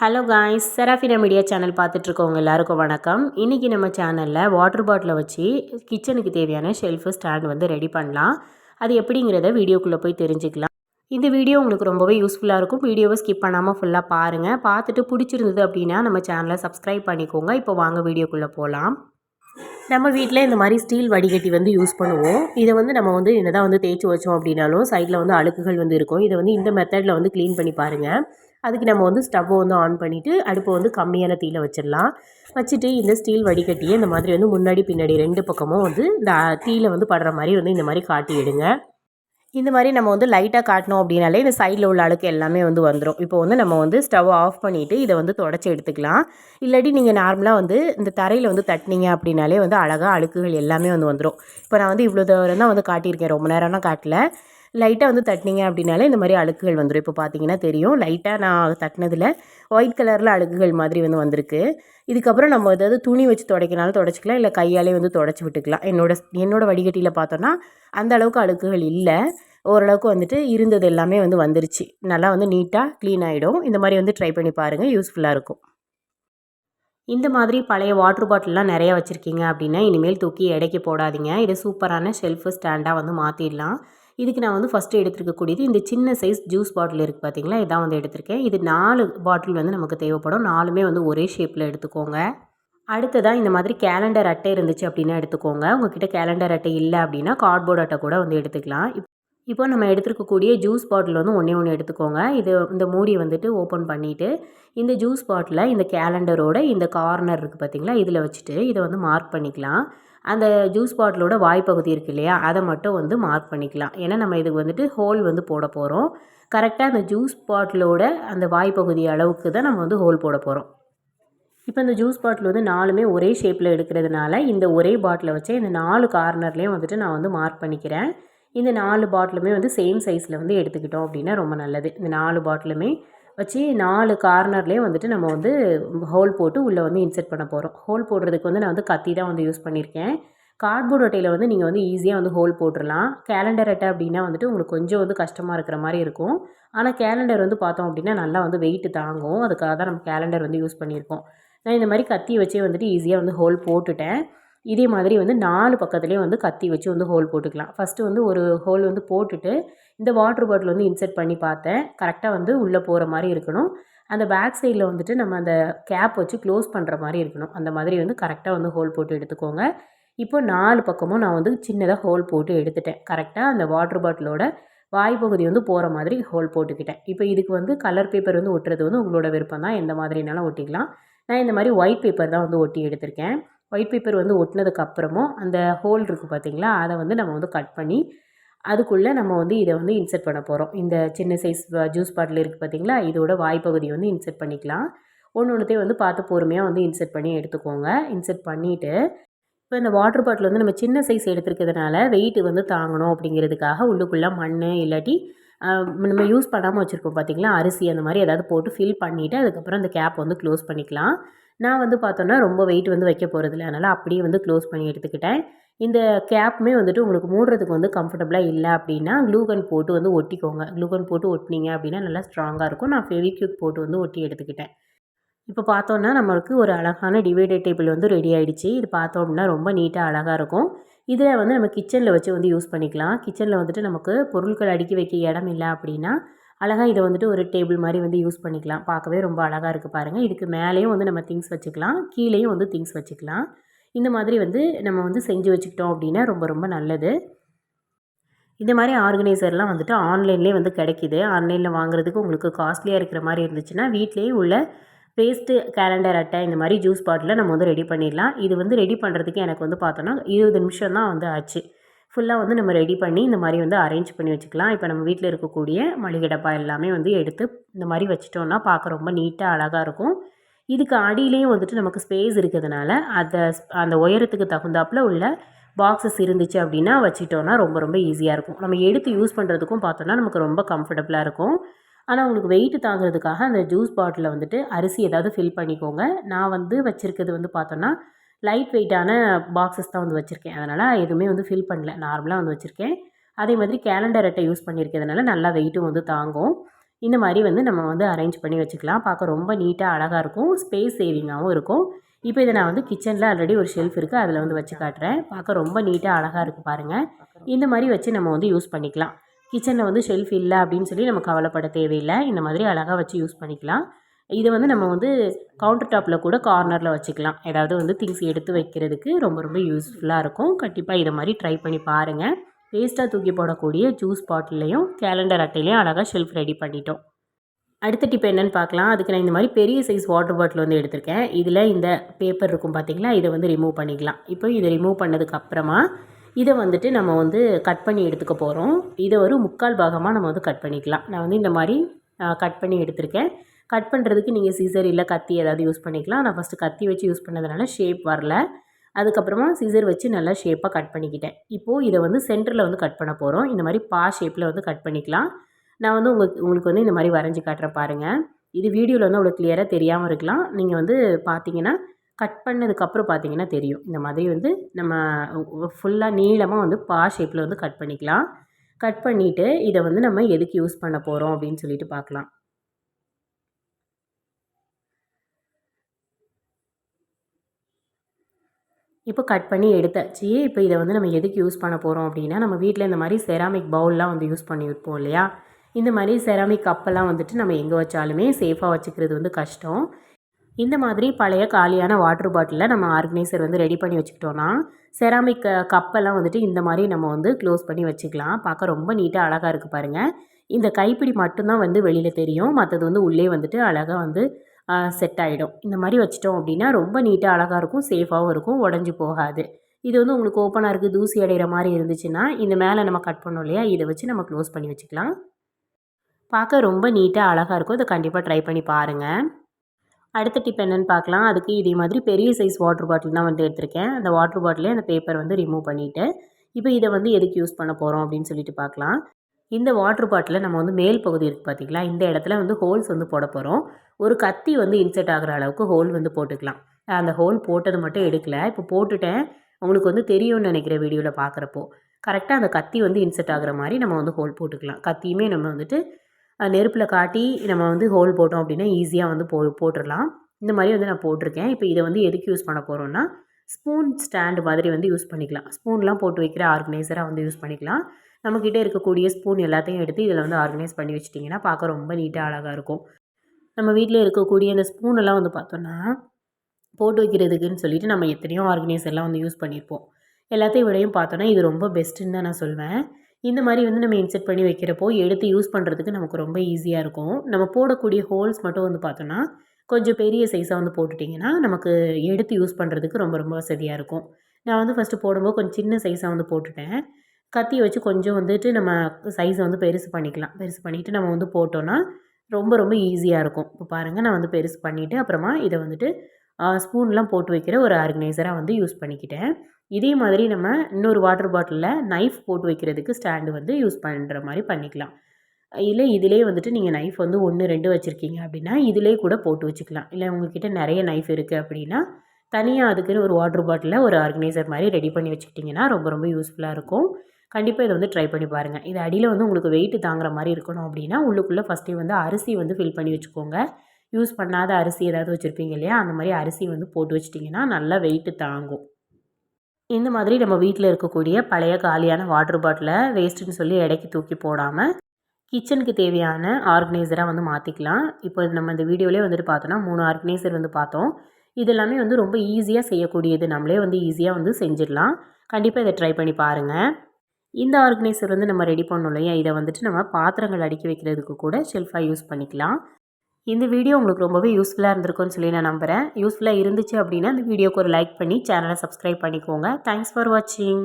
Hello guys Serafina media channel பார்த்துட்ருக்கவங்க எல்லாருக்கும் வணக்கம். இன்றைக்கி நம்ம சேனலில் வாட்டர் பாட்டிலை வச்சு கிச்சனுக்கு தேவையான ஷெல்ஃபு ஸ்டாண்ட் வந்து ரெடி பண்ணலாம். அது எப்படிங்கிறத வீடியோக்குள்ளே போய் தெரிஞ்சுக்கலாம். இந்த வீடியோ உங்களுக்கு ரொம்பவே யூஸ்ஃபுல்லாக இருக்கும். வீடியோவை ஸ்கிப் பண்ணாமல் ஃபுல்லாக பாருங்கள் பார்த்துட்டு பிடிச்சிருந்தது அப்படின்னா நம்ம சேனலை சப்ஸ்கிரைப் பண்ணிக்கோங்க. இப்போ வாங்க வீடியோக்குள்ளே போகலாம் நம்ம வீட்டில் இந்த மாதிரி ஸ்டீல் வடிகட்டி வந்து யூஸ் பண்ணுவோம். இதை வந்து நம்ம வந்து என்னதான் வந்து தேய்ச்சி வச்சோம் அப்படின்னாலும் சைடில் வந்து அழுக்குகள் வந்து இருக்கும். இதை வந்து இந்த மெத்தடில் வந்து க்ளீன் பண்ணி பாருங்கள் அதுக்கு நம்ம வந்து ஸ்டவ்வை வந்து ஆன் பண்ணிவிட்டு அடுப்பை வந்து கம்மியான தீயில் வச்சிடலாம். வச்சுட்டு இந்த ஸ்டீல் வடிகட்டியை இந்த மாதிரி வந்து முன்னாடி பின்னாடி ரெண்டு பக்கமும் வந்து இந்த தீயில் வந்து படுற மாதிரி வந்து இந்த மாதிரி காட்டி எடுங்க. இந்த மாதிரி நம்ம வந்து லைட்டாக காட்டினோம் அப்படின்னாலே இந்த சைடில் உள்ள அழுக்கு எல்லாமே வந்து வந்துடும் இப்போ வந்து நம்ம வந்து ஸ்டவ் ஆஃப் பண்ணிவிட்டு இதை வந்து தொடச்சி எடுத்துக்கலாம். இல்லாட்டி நீங்கள் நார்மலாக வந்து இந்த தரையில் வந்து தட்டினீங்க அப்படின்னாலே வந்து அழகாக அழுக்குகள் எல்லாமே வந்து வந்துடும் இப்போ நான் வந்து இவ்வளோ தூரம் தான் வந்து காட்டியிருக்கேன். ரொம்ப நேரம்லாம் காட்டல. லைட்டாக வந்து தட்டினீங்க அப்படின்னாலே இந்த மாதிரி அழுக்குகள் வந்துடும் இப்போ பார்த்தீங்கன்னா தெரியும். லைட்டாக நான் தட்டினதில் ஒயிட் கலரில் அழுக்குகள் மாதிரி வந்து வந்திருக்கு. இதுக்கப்புறம் நம்ம ஏதாவது துணி வச்சு துடைக்கினாலும் துடைச்சிக்கலாம். இல்லை கையாலே வந்து தொடச்சி விட்டுக்கலாம். என்னோட என்னோட வடிகட்டியில் பார்த்தோன்னா அந்த அளவுக்கு அழுக்குகள் இல்லை. ஓரளவுக்கு வந்துட்டு இருந்தது எல்லாமே வந்து வந்துருச்சு. நல்லா வந்து நீட்டாக க்ளீன் ஆகிடும் இந்த மாதிரி வந்து ட்ரை பண்ணி பாருங்கள் யூஸ்ஃபுல்லாக இருக்கும். இந்த மாதிரி பழைய வாட்டர் பாட்டில்லாம் நிறையா வச்சுருக்கீங்க அப்படின்னா இனிமேல் தூக்கி எடைக்கு போடாதீங்க. இதை சூப்பரான ஷெல்ஃபு ஸ்டாண்டாக வந்து மாற்றிடலாம் இதுக்கு நான் வந்து ஃபஸ்ட்டு எடுத்துருக்கக்கூடியது. இந்த சின்ன சைஸ் ஜூஸ் பாட்டில் இருக்குது பார்த்தீங்களா இதான் வந்து எடுத்திருக்கேன். இது நாலு பாட்டில் வந்து நமக்கு தேவைப்படும். நாலுமே வந்து ஒரே ஷேப்பில் எடுத்துக்கோங்க. அடுத்ததாக இந்த மாதிரி கேலண்டர் அட்டை இருந்துச்சு அப்படின்னா எடுத்துக்கோங்க. உங்ககிட்ட கேலண்டர் அட்டை இல்லை அப்படின்னா கார்ட்போர்ட் அட்டை கூட வந்து எடுத்துக்கலாம். இப்போ நம்ம எடுத்துருக்கக்கூடிய ஜூஸ் பாட்டில் வந்து ஒன்றே ஒன்று எடுத்துக்கோங்க. இது இந்த மூடியை வந்துட்டு ஓப்பன் பண்ணிவிட்டு இந்த ஜூஸ் பாட்டில் இந்த கேலண்டரோட இந்த கார்னர் இருக்குது பார்த்திங்களா இதில் வச்சுட்டு இதை வந்து மார்க் பண்ணிக்கலாம். அந்த ஜூஸ் பாட்டிலோட வாய்ப்பகுதி இருக்குது இல்லையா? அதை மட்டும் வந்து மார்க் பண்ணிக்கலாம். ஏன்னா நம்ம இதுக்கு வந்துட்டு ஹோல் வந்து போட போகிறோம் கரெக்டாக அந்த ஜூஸ் பாட்டிலோட அந்த வாய்ப்பகுதி அளவுக்கு தான் நம்ம வந்து ஹோல் போட போகிறோம் இப்போ இந்த ஜூஸ் பாட்டில் வந்து நாலுமே ஒரே ஷேப்பில் எடுக்கிறதுனால இந்த ஒரே பாட்டிலை வச்சு இந்த நாலு கார்னர்லேயும் வந்துட்டு நான் வந்து மார்க் பண்ணிக்கிறேன். இந்த நாலு பாட்டிலுமே வந்து சேம் சைஸில் வந்து எடுத்துக்கிட்டோம் அப்படின்னா ரொம்ப நல்லது. இந்த நாலு பாட்டிலுமே வச்சு நாலு கார்னர்லேயே வந்துட்டு நம்ம வந்து ஹோல் போட்டு உள்ளே வந்து இன்செர்ட் பண்ண போகிறோம் ஹோல் போடுறதுக்கு வந்து நான் வந்து கத்தி தான் வந்து யூஸ் பண்ணியிருக்கேன் கார்ட்போர்ட் அட்டையில் வந்து நீங்கள் வந்து ஈஸியாக வந்து ஹோல் போட்டுடலாம் கேலண்டர் அட்டை அப்படின்னா வந்துட்டு உங்களுக்கு கொஞ்சம் வந்து கஷ்டமாக இருக்கிற மாதிரி இருக்கும். ஆனால் கேலண்டர் வந்து பார்த்தோம் அப்படின்னா நல்லா வந்து வெயிட் தாங்கும். அதுக்காக தான் நம்ம கேலண்டர் வந்து யூஸ் பண்ணியிருக்கோம். நான் இந்த மாதிரி கத்தி வச்சே வந்துட்டு ஈஸியாக வந்து ஹோல் போட்டுட்டேன். இதே மாதிரி வந்து நாலு பக்கத்துலேயும் வந்து கத்தி வச்சு வந்து ஹோல் போட்டுக்கலாம். ஃபஸ்ட்டு வந்து ஒரு ஹோல் வந்து போட்டுட்டு இந்த வாட்ரு பாட்டில் வந்து இன்செர்ட் பண்ணி பார்த்தேன். கரெக்டாக வந்து உள்ளே போகிற மாதிரி இருக்கணும். அந்த பேக் சைடில் வந்துட்டு நம்ம அந்த கேப் வச்சு க்ளோஸ் பண்ணுற மாதிரி இருக்கணும். அந்த மாதிரி வந்து கரெக்டாக வந்து ஹோல் போட்டு எடுத்துக்கோங்க. இப்போ நாலு பக்கமும் நான் வந்து சின்னதாக ஹோல் போட்டு எடுத்துட்டேன். கரெக்டாக அந்த வாட்ரு பாட்டிலோட வாய்ப்பகுதி வந்து போகிற மாதிரி ஹோல் போட்டுக்கிட்டேன். இப்போ இதுக்கு வந்து கலர் பேப்பர் வந்து ஒட்டுறது வந்து உங்களோட விருப்பம் தான் எந்த மாதிரினாலும் ஒட்டிக்கலாம். நான் இந்த மாதிரி ஒயிட் பேப்பர் தான் வந்து ஒட்டி எடுத்திருக்கேன். ஒயிட் பேப்பர் வந்து ஒட்டினதுக்கப்புறமும் அந்த ஹோல் இருக்குது பார்த்தீங்களா அதை வந்து நம்ம வந்து கட் பண்ணி அதுக்குள்ளே நம்ம வந்து இதை வந்து இன்செர்ட் பண்ண போகிறோம் இந்த சின்ன சைஸ் ஜூஸ் பாட்டில் இருக்குது பார்த்திங்களா இதோட வாய்ப்பகுதி வந்து இன்செர்ட் பண்ணிக்கலாம். ஒன்று ஒன்றுத்தையும் வந்து பார்த்து பொறுமையாக வந்து இன்செர்ட் பண்ணி எடுத்துக்கோங்க. இன்செர்ட் பண்ணிவிட்டு இப்போ இந்த வாட்டர் பாட்டில் வந்து நம்ம சின்ன சைஸ் எடுத்துருக்கிறதுனால வெயிட் வந்து தாங்கணும் அப்படிங்கிறதுக்காக உள்ளுக்குள்ளே மண் இல்லாட்டி நம்ம யூஸ் பண்ணாமல் வச்சுருக்கோம் பார்த்திங்களா அரிசி அந்த மாதிரி ஏதாவது போட்டு ஃபில் பண்ணிவிட்டு அதுக்கப்புறம் அந்த கேப் வந்து க்ளோஸ் பண்ணிக்கலாம். நான் வந்து பார்த்தோன்னா ரொம்ப வெயிட் வந்து வைக்க போகிறதில்ல அதனால் அப்படியே வந்து க்ளோஸ் பண்ணி எடுத்துக்கிட்டேன். இந்த கேப்புமே வந்துட்டு உங்களுக்கு மூடுறதுக்கு வந்து கம்ஃபர்டபுளாக இல்லை அப்படின்னா க்ளூகன் போட்டு வந்து ஒட்டிக்கோங்க. க்ளூகன் போட்டு ஒட்டினீங்க அப்படின்னா நல்லா ஸ்ட்ராங்காக இருக்கும். நான் ஃபெவிக்யூக் போட்டு வந்து ஒட்டி எடுத்துக்கிட்டேன். இப்போ பார்த்தோன்னா நம்மளுக்கு ஒரு அழகான டிவைடர் டேபிள் வந்து ரெடி ஆகிடுச்சு இது பார்த்தோம் அப்படின்னா ரொம்ப நீட்டாக அழகாக இருக்கும். இதில் வந்து நம்ம கிச்சனில் வச்சு வந்து யூஸ் பண்ணிக்கலாம். கிச்சனில் வந்துட்டு நமக்கு பொருட்கள் அடுக்கி வைக்க இடம் இல்லை அப்படின்னா அழகாக இதை வந்துட்டு ஒரு டேபிள் மாதிரி வந்து யூஸ் பண்ணிக்கலாம். பார்க்கவே ரொம்ப அழகாக இருக்குது பாருங்கள் இதுக்கு மேலேயும் வந்து நம்ம திங்ஸ் வச்சுக்கலாம். கீழேயும் வந்து திங்ஸ் வச்சுக்கலாம். இந்த மாதிரி வந்து நம்ம வந்து செஞ்சு வச்சுக்கிட்டோம் அப்படின்னா ரொம்ப ரொம்ப நல்லது. இந்த மாதிரி ஆர்கனைசர்லாம் வந்துட்டு ஆன்லைன்லேயே வந்து கிடைக்கிது. ஆன்லைனில் வாங்குறதுக்கு உங்களுக்கு காஸ்ட்லியாக இருக்கிற மாதிரி இருந்துச்சுன்னா வீட்லேயே உள்ள பேஸ்ட்டு கேலண்டர் அட்டை இந்த மாதிரி ஜூஸ் பாட்டில் நம்ம வந்து ரெடி பண்ணிடலாம். இது வந்து ரெடி பண்ணுறதுக்கு எனக்கு வந்து பார்த்தோன்னா இருபது நிமிஷம் தான் வந்து ஆச்சு. ஃபுல்லாக வந்து நம்ம ரெடி பண்ணி இந்த மாதிரி வந்து அரேஞ்ச் பண்ணி வச்சுக்கலாம். இப்போ நம்ம வீட்டில் இருக்கக்கூடிய மளிகை டப்பா எல்லாமே வந்து எடுத்து இந்த மாதிரி வச்சிட்டோன்னா பார்க்க ரொம்ப நீட்டாக அழகாக இருக்கும். இதுக்கு அடியிலையும் வந்துட்டு நமக்கு ஸ்பேஸ் இருக்கிறதுனால அதை அந்த உயரத்துக்கு தகுந்தாப்பில் உள்ள பாக்ஸஸ் இருந்துச்சு அப்படின்னா வச்சுட்டோன்னா ரொம்ப ரொம்ப ஈஸியாக இருக்கும். நம்ம எடுத்து யூஸ் பண்ணுறதுக்கும் பார்த்தோன்னா நமக்கு ரொம்ப கம்ஃபர்டபுளாக இருக்கும். ஆனால் உங்களுக்கு வெயிட் தாங்கிறதுக்காக அந்த ஜூஸ் பாட்டிலில் வந்துட்டு அரிசி ஏதாவது ஃபில் பண்ணிக்கோங்க. நான் வந்து வச்சுருக்கிறது வந்து பார்த்தோன்னா லைட் வெயிட்டான பாக்ஸஸ் தான் வந்து வச்சுருக்கேன். அதனால் எதுவுமே வந்து ஃபில் பண்ணல. நார்மலாக வந்து வச்சுருக்கேன். அதே மாதிரி கேலண்டர் அட்டை யூஸ் பண்ணியிருக்கிறதுனால நல்லா வெயிட்டும் வந்து தாங்கும். இந்த மாதிரி வந்து நம்ம வந்து அரேஞ்ச் பண்ணி வச்சுக்கலாம். பார்க்க ரொம்ப நீட்டாக அழகாக இருக்கும். ஸ்பேஸ் சேவிங்காகவும் இருக்கும். இப்போ இதை நான் வந்து கிச்சனில் ஆல்ரெடி ஒரு ஷெல்ஃப் இருக்குது அதில் வந்து வச்சு காட்டுறேன். பார்க்க ரொம்ப நீட்டாக அழகாக இருக்குது பாருங்கள் இந்த மாதிரி வச்சு நம்ம வந்து யூஸ் பண்ணிக்கலாம். கிச்சனில் வந்து ஷெல்ஃப் இல்லை அப்படின்னு சொல்லி நம்ம கவலைப்பட தேவையில்லை. இந்த மாதிரி அழகாக வச்சு யூஸ் பண்ணிக்கலாம். இதை வந்து நம்ம வந்து கவுண்டர் டாப்பில் கூட கார்னரில் வச்சுக்கலாம். ஏதாவது வந்து திங்ஸ் எடுத்து வைக்கிறதுக்கு ரொம்ப ரொம்ப யூஸ்ஃபுல்லாக இருக்கும். கண்டிப்பாக இதை மாதிரி ட்ரை பண்ணி பாருங்கள் வேஸ்ட்டாக தூக்கி போடக்கூடிய ஜூஸ் பாட்டிலையும் கேலண்டர் அட்டையிலையும் அழகாக ஷெல்ஃப் ரெடி பண்ணிட்டோம். அடுத்த டிப் என்னென்னு பார்க்கலாம். அதுக்கு நான் இந்த மாதிரி பெரிய சைஸ் வாட்டர் பாட்டில் வந்து எடுத்திருக்கேன். இதில் இந்த பேப்பர் இருக்கும் பார்த்திங்களா இதை வந்து ரிமூவ் பண்ணிக்கலாம். இப்போ இதை ரிமூவ் பண்ணதுக்கப்புறமா இதை வந்துட்டு நம்ம வந்து கட் பண்ணி எடுத்துக்க போகிறோம் இதை ஒரு முக்கால் பாகமாக நம்ம வந்து கட் பண்ணிக்கலாம். நான் வந்து இந்த மாதிரி கட் பண்ணி எடுத்திருக்கேன். கட் பண்ணுறதுக்கு நீங்கள் சீசர் இல்லை கத்தி ஏதாவது யூஸ் பண்ணிக்கலாம். நான் ஃபஸ்ட்டு கத்தி வச்சு யூஸ் பண்ணதுனால ஷேப் வரல. அதுக்கப்புறமா சீசர் வச்சு நல்லா ஷேப்பாக கட் பண்ணிக்கிட்டேன். இப்போது இதை வந்து சென்டரில் வந்து கட் பண்ண போகிறோம் இந்த மாதிரி பா ஷேப்பில் வந்து கட் பண்ணிக்கலாம். நான் வந்து உங்களுக்கு உங்களுக்கு வந்து இந்த மாதிரி வரைஞ்சி காட்டுறேன் பாருங்கள் இது வீடியோவில் வந்து அவ்வளோ கிளியராக தெரியாமல் இருக்கலாம். நீங்கள் வந்து பார்த்தீங்கன்னா கட் பண்ணதுக்கப்புறம் பார்த்தீங்கன்னா தெரியும். இந்த மாதிரி வந்து நம்ம ஃபுல்லாக நீளமாக வந்து பா ஷேப்பில் வந்து கட் பண்ணிக்கலாம். கட் பண்ணிவிட்டு இதை வந்து நம்ம எதுக்கு யூஸ் பண்ண போகிறோம் அப்படின்னு சொல்லிட்டு பார்க்கலாம் இப்போ கட் பண்ணி எடுத்தாச்சு இப்போ இதை வந்து நம்ம எதுக்கு யூஸ் பண்ண போகிறோம் அப்படின்னா நம்ம வீட்டில் இந்த மாதிரி செராமிக் பவுல்லாம் வந்து யூஸ் பண்ணி வைப்போம் இல்லையா? இந்த மாதிரி செராமிக் கப்பெல்லாம் வந்துட்டு நம்ம எங்கே வச்சாலுமே சேஃபாக வச்சுக்கிறது வந்து கஷ்டம். இந்த மாதிரி பழைய காலியான வாட்டர் பாட்டிலில் நம்ம ஆர்கனைசர் வந்து ரெடி பண்ணி வச்சுக்கிட்டோன்னா செராமிக் கப்பெல்லாம் வந்துட்டு இந்த மாதிரி நம்ம வந்து க்ளோஸ் பண்ணி வச்சுக்கலாம். பார்க்க ரொம்ப நீட்டாக அழகாக இருக்குது பாருங்கள் இந்த கைப்பிடி மட்டும்தான் வந்து வெளியில் தெரியும். மற்றது வந்து உள்ளே வந்துட்டு அழகாக வந்து செட் ஆகிடும் இந்த மாதிரி வச்சிட்டோம் அப்படின்னா ரொம்ப நீட்டாக அழகாக இருக்கும் சேஃபாகவும் இருக்கும் உடஞ்சி போகாது. இது வந்து உங்களுக்கு ஓப்பனாக இருக்குது தூசி அடைகிற மாதிரி இருந்துச்சுன்னா இந்த மேலே நம்ம கட் பண்ணோம் இல்லையா இதை வச்சு நம்ம க்ளோஸ் பண்ணி வச்சுக்கலாம். பார்க்க ரொம்ப நீட்டாக அழகாக இருக்கும். இதை கண்டிப்பாக ட்ரை பண்ணி பாருங்கள் அடுத்த டிப் என்னென்னு பார்க்கலாம். அதுக்கு இதே மாதிரி பெரிய சைஸ் வாட்டர் பாட்டில் தான் வந்து எடுத்திருக்கேன். அந்த வாட்டர் பாட்டிலே அந்த பேப்பர் வந்து ரிமூவ் பண்ணிவிட்டு இப்போ இதை வந்து எதுக்கு யூஸ் பண்ண போகிறோம் அப்படின்னு சொல்லிட்டு பார்க்கலாம். இந்த வாட்டர் பாட்டிலில் நம்ம வந்து மேல் பகுதி இருக்குது பார்த்திங்களா இந்த இடத்துல வந்து ஹோல்ஸ் வந்து போட போகிறோம் ஒரு கத்தி வந்து இன்செர்ட் ஆகிற அளவுக்கு ஹோல் வந்து போட்டுக்கலாம். அந்த ஹோல் போட்டது மட்டும் எடுக்கலை. இப்போ போட்டுட்டேன். உங்களுக்கு வந்து தெரியும்னு நினைக்கிற வீடியோவில் பார்க்குறப்போ கரெக்டாக அந்த கத்தி வந்து இன்செர்ட் ஆகிற மாதிரி நம்ம வந்து ஹோல் போட்டுக்கலாம். கத்தியுமே நம்ம வந்துட்டு நெருப்பில் காட்டி நம்ம வந்து ஹோல் போட்டோம் அப்படின்னா ஈஸியாக வந்து போ போட்டுடலாம். இந்த மாதிரி வந்து நான் போட்டிருக்கேன். இப்போ இதை வந்து எதுக்கு யூஸ் பண்ண போகிறோன்னா ஸ்பூன் ஸ்டாண்டு மாதிரி வந்து யூஸ் பண்ணிக்கலாம். ஸ்பூன்லாம் போட்டு வைக்கிற ஆர்கனைசராக வந்து யூஸ் பண்ணிக்கலாம். நம்மக்கிட்ட இருக்கக்கூடிய ஸ்பூன் எல்லாத்தையும் எடுத்து இதில் வந்து ஆர்கனைஸ் பண்ணி வச்சிட்டிங்கன்னா பார்க்க ரொம்ப நீட்டாக அழகாக இருக்கும். நம்ம வீட்டில் இருக்கக்கூடிய அந்த ஸ்பூனெல்லாம் வந்து பார்த்தோன்னா போட்டு வைக்கிறதுக்குன்னு சொல்லிட்டு நம்ம எத்தனையோ ஆர்கனைசர்லாம் வந்து யூஸ் பண்ணியிருப்போம் எல்லாத்தையும் விடையும் பார்த்தோன்னா இது ரொம்ப பெஸ்ட்டுன்னு தான் நான் சொல்வேன். இந்த மாதிரி வந்து நம்ம இன்செர்ட் பண்ணி வைக்கிறப்போ எடுத்து யூஸ் பண்ணுறதுக்கு நமக்கு ரொம்ப ஈஸியாக இருக்கும். நம்ம போடக்கூடிய ஹோல்ஸ் மட்டும் வந்து பார்த்தோன்னா கொஞ்சம் பெரிய சைஸாக வந்து போட்டுட்டிங்கன்னா நமக்கு எடுத்து யூஸ் பண்ணுறதுக்கு ரொம்ப ரொம்ப வசதியாக இருக்கும். நான் வந்து ஃபஸ்ட்டு போடும்போது கொஞ்சம் சின்ன சைஸாக வந்து போட்டுட்டேன். கத்தியை வச்சு கொஞ்சம் வந்துட்டு நம்ம சைஸை வந்து பெருசு பண்ணிக்கலாம். பெருசு பண்ணிவிட்டு நம்ம வந்து போட்டோன்னா ரொம்ப ரொம்ப ஈஸியாக இருக்கும். இப்போ பாருங்கள் நான் வந்து பெருசு பண்ணிவிட்டு அப்புறமா இதை வந்துட்டு ஸ்பூன்லாம் போட்டு வைக்கிற ஒரு ஆர்கனைசராக வந்து யூஸ் பண்ணிக்கிட்டேன். இதே மாதிரி நம்ம இன்னொரு வாட்டர் பாட்டிலில் நைஃப் போட்டு வைக்கிறதுக்கு ஸ்டாண்டு வந்து யூஸ் பண்ணுற மாதிரி பண்ணிக்கலாம். இல்லை இதிலே வந்துட்டு நீங்கள் நைஃப் வந்து ஒன்று ரெண்டு வச்சுருக்கீங்க அப்படின்னா இதிலே கூட போட்டு வச்சுக்கலாம். இல்லை உங்கள்கிட்ட நிறைய நைஃப் இருக்குது அப்படின்னா தனியாக அதுக்குன்னு ஒரு வாட்டர் பாட்டிலில் ஒரு ஆர்கனைசர் மாதிரி ரெடி பண்ணி வச்சுக்கிட்டிங்கன்னா ரொம்ப ரொம்ப யூஸ்ஃபுல்லாக இருக்கும். கண்டிப்பாக இதை வந்து ட்ரை பண்ணி பாருங்கள் இது அடியில் வந்து உங்களுக்கு வெயிட் தாங்குற மாதிரி இருக்கணும் அப்படின்னா உள்ளுக்குள்ளே ஃபஸ்ட்டே வந்து அரிசி வந்து ஃபில் பண்ணி வச்சுக்கோங்க. யூஸ் பண்ணாத அரிசி ஏதாவது வச்சுருப்பீங்க இல்லையா? அந்த மாதிரி அரிசி வந்து போட்டு வச்சிட்டிங்கன்னா நல்லா வெயிட்டு தாங்கும். இந்த மாதிரி நம்ம வீட்டில் இருக்கக்கூடிய பழைய காலியான வாட்டர் பாட்டிலை வேஸ்ட்டுன்னு சொல்லி இடைக்கு தூக்கி போடாமல் கிச்சனுக்கு தேவையான ஆர்கனைசராக வந்து மாற்றிக்கலாம் இப்போ நம்ம இந்த வீடியோலேயே வந்துட்டு பார்த்தோன்னா மூணு ஆர்கனைசர் வந்து பார்த்தோம். இது எல்லாமே வந்து ரொம்ப ஈஸியாக செய்யக்கூடியது. நம்மளே வந்து ஈஸியாக வந்து செஞ்சிடலாம். கண்டிப்பாக இதை ட்ரை பண்ணி பாருங்கள் இந்த ஆர்கனைசர் வந்து நம்ம ரெடி பண்ணோம் இல்லையா? இதை வந்துட்டு நம்ம பாத்திரங்கள் அடுக்கி வைக்கிறதுக்கு கூட ஷெல்ஃபாக யூஸ் பண்ணிக்கலாம். இந்த வீடியோ உங்களுக்கு ரொம்பவே யூஸ்ஃபுல்லாக இருந்திருக்கும்னு சொல்லி நான் நம்புகிறேன் யூஸ்ஃபுல்லாக இருந்துச்சு அப்படின்னா இந்த வீடியோக்கு ஒரு லைக் பண்ணி சேனலை சப்ஸ்கிரைப் பண்ணிக்கோங்க. தேங்க்ஸ் ஃபார் வாட்சிங்